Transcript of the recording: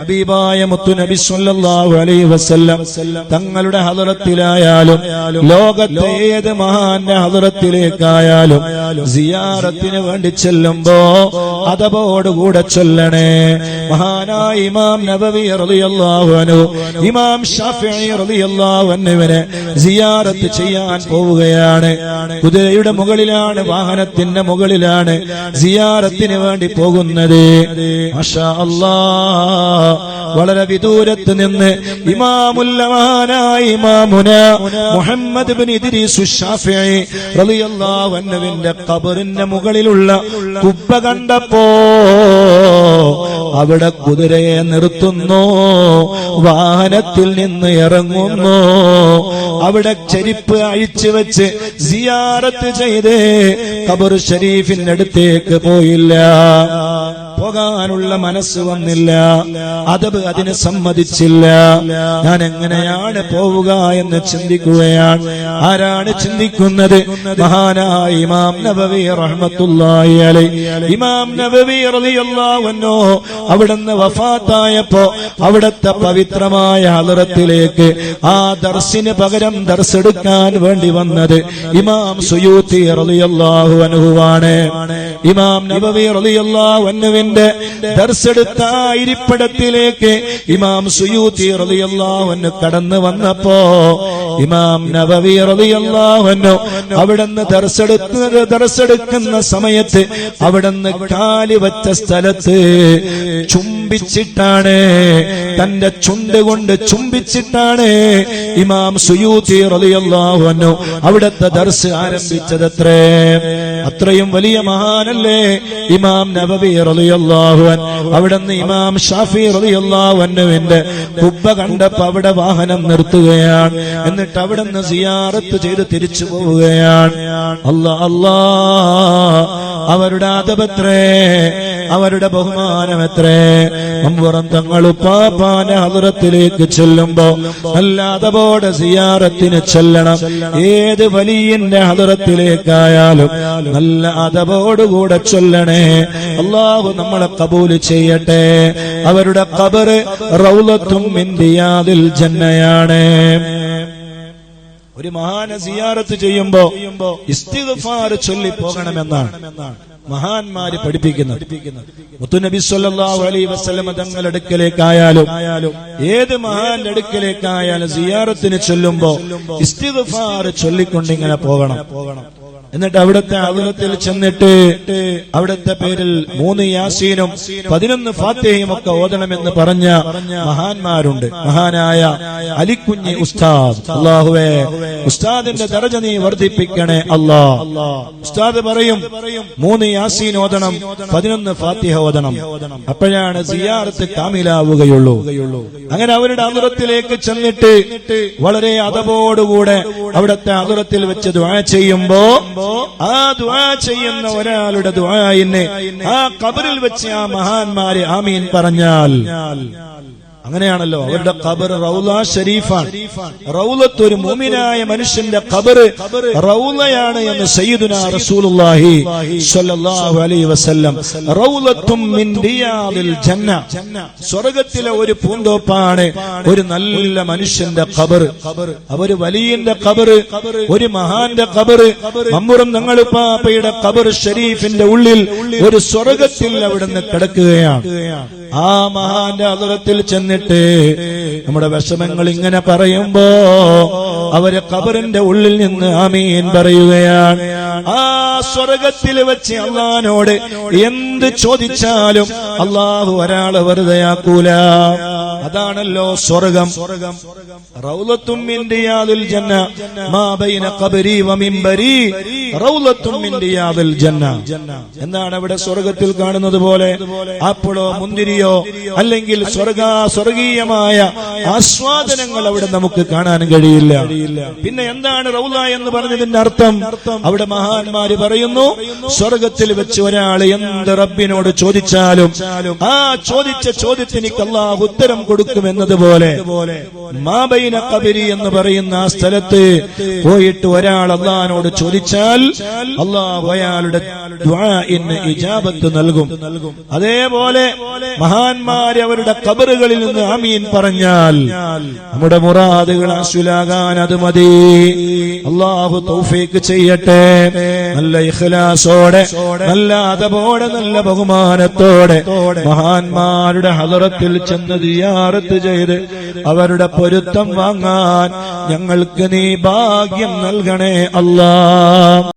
ഹബീബായ മുത്തു നബി സല്ലല്ലാഹു അലൈഹി വസല്ലം തങ്ങളുടെ ഹദറത്തിലായാലും ലോകത്തെ ഏത് മഹാന്റെ ഹദറത്തിലേക്കായാലും സിയാറത്തിന് വേണ്ടി ചെല്ലുമ്പോ അതപോടുകൂടെ ചൊല്ലണേ. മഹാനായ ഇമാം നബവി റളിയല്ലാഹു അൻഹു ഇമാം ഷാഫിഈ റളിയല്ലാഹു അൻഹുവിനെ സിയാറത്ത് ചെയ്യാൻ പോവുകയാണ്. കുതിരയുടെ മുകളിലാണ് വാഹനത്തിന്റെ മുകളിലാണ് സിയാറത്തിന് വേണ്ടി പോകുന്നത്. മാഷാ അല്ലാ വളരെ വിദൂരത്ത് നിന്ന് ഇമാമുല്ലമാനായി ഇമാമുന മുഹമ്മദ് ബിൻ ഇദ്രീസ് ഷാഫിഈ റളിയല്ലാഹു അൻഹുവിന്റെ ഖബറിന്റെ മുകളിലുള്ള കുപ്പ കണ്ടപ്പോ അവിടെ കുതിരയെ നിർത്തുന്നു വാഹനത്തിൽ നിന്ന് ഇറങ്ങുന്നു. അവിടെ ചെരിപ്പ് അഴിച്ചു വെച്ച് സിയാറത്ത് ചെയ്ത് കബർ ഷരീഫിനടുത്തേക്ക് പോയില്ല. പോകാനുള്ള മനസ്സ് വന്നില്ല. അതബ് അതിന് സമ്മതിച്ചില്ല. ഞാൻ എങ്ങനെയാണ് പോവുക എന്ന് ചിന്തിക്കുകയാണ്. ആരാണ് ചിന്തിക്കുന്നത്? മഹാനായ ഇമാം നബവി റഹ്മത്തുള്ളാഹി അലൈ ഇമാം നബവി റളിയല്ലാഹു അൻഹു അവിടുന്ന് വഫാത്തായപ്പോ അവിടുത്തെ പവിത്രമായ ഹലറത്തിലേക്ക് ആ ദർസിന് പകരം ദർസ് എടുക്കാൻ വേണ്ടി വന്നത് ഇമാം സുയൂത്തി റളിയല്ലാഹു അൻഹുവാണ്. ഇമാം നബവി റളിയല്ലാഹു അൻഹുവിന്റെ ദർസെടുത്ത ഇരിപ്പിടത്തിലേക്ക് ഇമാം സുയൂത്തി അൻഹു കടന്നു വന്നപ്പോ ഇമാം നബവി റളിയല്ലാഹു അൻഹു അവിടുന്ന് ദർസെടുക്കുന്നത് ദർസെടുക്കുന്ന സമയത്ത് അവിടന്ന് കാലി വച്ച സ്ഥലത്ത് ചുംബിച്ചിട്ടാണ് തന്റെ ചുണ്ട് കൊണ്ട് ചുംബിച്ചിട്ടാണ് ഇമാം സുയൂത്തി അൻഹു അവിടുത്തെ ദർസ് ആരംഭിച്ചതത്രേ. അത്രയും വലിയ മഹാനല്ലേ? ഇമാം നബബി റളിയല്ലാഹു അൻ അവിടുന്ന് ഇമാം ഷാഫി റളിയല്ലാഹു അൻഹുവിന്റെ കുബ്ബ കണ്ടപ്പോ അവിടെ വാഹനം നിർത്തുകയാണ്. എന്നിട്ട് അവിടുന്ന് സിയാറത്ത് ചെയ്ത് തിരിച്ചു പോവുകയാണ്. അല്ലാ അല്ലാ അവരുടെ അതപത്രേ അവരുടെ ബഹുമാനം എത്രേ അമ്പുറം തങ്ങൾ ഉപ്പാപ്പാന അതുരത്തിലേക്ക് ചെല്ലുമ്പോ നല്ല അതപോടെ സിയാറത്തിന് ചെല്ലണം. ഏത് വലിയന്റെ ഹദറത്തിലേക്കായാലും നല്ല അതവോടുകൂടെ ചൊല്ലണേ. അള്ളാഹു നമ്മളെ കബൂൽ ചെയ്യട്ടെ. അവരുടെ കബറ് റൗലത്തും ഇന്ത്യയാതിൽ ജന്നയാണ്. ഒരു മഹാന സിയാറത്ത് ചെയ്യുമ്പോ ഇസ്തിഗ്ഫാർ ചൊല്ലി പോകണമെന്നാണ് മഹാന്മാര് പഠിപ്പിക്കുന്നത്. മുത്തുനബി സല്ലല്ലാഹു അലൈഹി വസല്ലമ തങ്ങളുടെ അടുക്കലേക്കായാലും ഏത് മഹാന്റെ അടുക്കലേക്കായാലും സിയാറത്തിന് ചൊല്ലുമ്പോ ഇസ്തിഗ്ഫാർ ചൊല്ലിക്കൊണ്ടിങ്ങനെ പോകണം പോകണം. എന്നിട്ട് അവിടുത്തെ അവിടത്തിൽ ചെന്നിട്ട് അവിടുത്തെ പേരിൽ മൂന്ന് യാസീനും പതിനൊന്ന് ഫാത്തേയും ഒക്കെ ഓതണമെന്ന് പറഞ്ഞ മഹാന്മാരുണ്ട്. മഹാനായ അലിക്കുഞ്ഞി ഉസ്താദ്. അള്ളാഹുവേ ഉസ്താദിന്റെ ദർജ നീ വർദ്ധിപ്പിക്കണേ അല്ലാ ഉസ്താദ് പറയും മൂന്ന് യാസീൻ ഓതണം പതിനൊന്ന് ഫാത്തിഹ ഓതണം. അപ്പോഴാണ് സിയാറത്ത് കാമിലാവുകയുള്ളൂ. അങ്ങനെ അവരുടെ അതുറത്തിലേക്ക് ചെന്നിട്ട് വളരെ അതപോടുകൂടെ അവിടുത്തെ അതുറത്തിൽ വെച്ച് ദ്വാ ചെയ്യുമ്പോ ആ ദുആ ചെയ്യുന്ന ഒരാളുടെ ദ്വായിന് ആ കബറിൽ വെച്ച് ആ മഹാന്മാരെ ആമീൻ പറഞ്ഞാൽ അങ്ങനെയാണല്ലോ. അവരുടെ ഖബർ റൗല ഷരീഫാണ്. റൗലത്ത് ഒരു മുമിനായ മനുഷ്യന്റെ ഖബർ റൗലയാണ് എന്ന് സയ്യിദുന റസൂലുള്ളാഹി സ്വല്ലല്ലാഹു അലൈഹി വസല്ലം. റൗലത്തും മിൻ ദിയാദിൽ ജന്ന. സ്വർഗത്തിലെ ഒരു പൂന്തോപ്പാണ് ഒരു നല്ല മനുഷ്യന്റെ ഖബർ അവർ വലിയന്റെ ഖബർ ഒരു മഹാന്റെ ഖബർ നിങ്ങൾ പാപ്പയുടെ ഖബർ ഷരീഫിന്റെ ഉള്ളിൽ ഒരു സ്വർഗത്തിൽ അവിടുന്ന് കിടക്കുകയാണ്. ആ മഹാന്റെ അതിരത്തിൽ ചെന്നിട്ട് നമ്മുടെ വിഷമങ്ങൾ ഇങ്ങനെ പറയുമ്പോ അവർ കബറിന്റെ ഉള്ളിൽ നിന്ന് ആമീൻ പറയുകയാണ്. ആ സ്വർഗത്തിൽ വെച്ച് അള്ളഹാനോട് എന്ത് ചോദിച്ചാലും അള്ളാഹു ഒരാളെ വെറുതെയാക്കൂല അതാണല്ലോ സ്വർഗം. റൗലത്തും ജന്ന ജന്ന. എന്താണ് അവിടെ സ്വർഗത്തിൽ കാണുന്നത് പോലെ? ആപ്പിളോ മുന്തിരിയോ അല്ലെങ്കിൽ സ്വർഗ സ്വർഗീയമായ ആസ്വാദനങ്ങൾ അവിടെ നമുക്ക് കാണാൻ കഴിയില്ല. പിന്നെ എന്താണ് റൗല എന്ന് പറഞ്ഞതിന്റെ അർത്ഥം? അവിടെ മഹാന്മാര് പറയുന്നു സ്വർഗത്തിൽ വെച്ച് ഒരാൾ എന്ത് റബ്ബിനോട് ചോദിച്ചാലും ആ ചോദിച്ച ചോദ്യത്തിന് അള്ളാഹു ഉത്തരം കൊടുക്കും എന്നതുപോലെ മാബൈന കബരി എന്ന് പറയുന്ന ആ സ്ഥലത്ത് പോയിട്ട് ഒരാൾ അള്ളഹാനോട് ചോദിച്ചാൽ അള്ളാഹു അയാളുടെ ഇജാബത്ത് നൽകും. അതേപോലെ മഹാന്മാര് അവരുടെ കബറുകളിൽ നിന്ന് ആമീൻ പറഞ്ഞാൽ നമ്മുടെ മുറാദുകൾ അശുലാകാൻ അത് മതി. അള്ളാഹു തൗഫീക്ക് ചെയ്യട്ടെ. നല്ല ഇഖ്ലാസോടെ നല്ല അതപോടെ നല്ല ബഹുമാനത്തോടെ മഹാന്മാരുടെ ഹലറത്തിൽ ചെന്ന് ദിയാറത്ത് ചെയ്ത് അവരുടെ പൊരുത്തം വാങ്ങാൻ ഞങ്ങൾക്ക് നീ ഭാഗ്യം നൽകണേ അല്ലാ